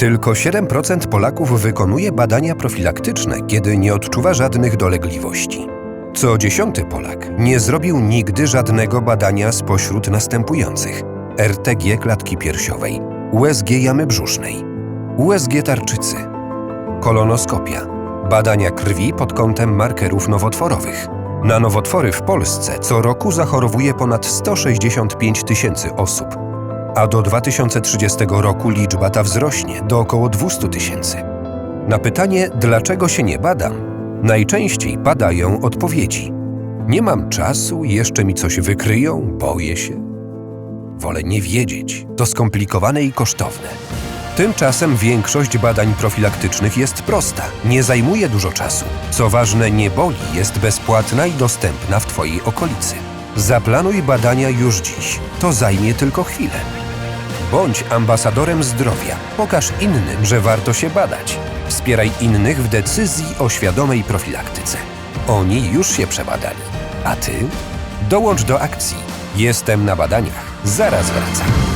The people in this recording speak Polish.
Tylko 7% Polaków wykonuje badania profilaktyczne, kiedy nie odczuwa żadnych dolegliwości. Co dziesiąty Polak nie zrobił nigdy żadnego badania spośród następujących: RTG klatki piersiowej, USG jamy brzusznej, USG tarczycy, kolonoskopia, badania krwi pod kątem markerów nowotworowych. Na nowotwory w Polsce co roku zachorowuje ponad 165 tysięcy osób, a do 2030 roku liczba ta wzrośnie do około 200 tysięcy. Na pytanie, dlaczego się nie badam, najczęściej padają odpowiedzi. Nie mam czasu, jeszcze mi coś wykryją, boję się. Wolę nie wiedzieć, to skomplikowane i kosztowne. Tymczasem większość badań profilaktycznych jest prosta, nie zajmuje dużo czasu. Co ważne, nie boli, jest bezpłatna i dostępna w Twojej okolicy. Zaplanuj badania już dziś, to zajmie tylko chwilę. Bądź ambasadorem zdrowia. Pokaż innym, że warto się badać. Wspieraj innych w decyzji o świadomej profilaktyce. Oni już się przebadali. A ty? Dołącz do akcji. Jestem na badaniach. Zaraz wracam.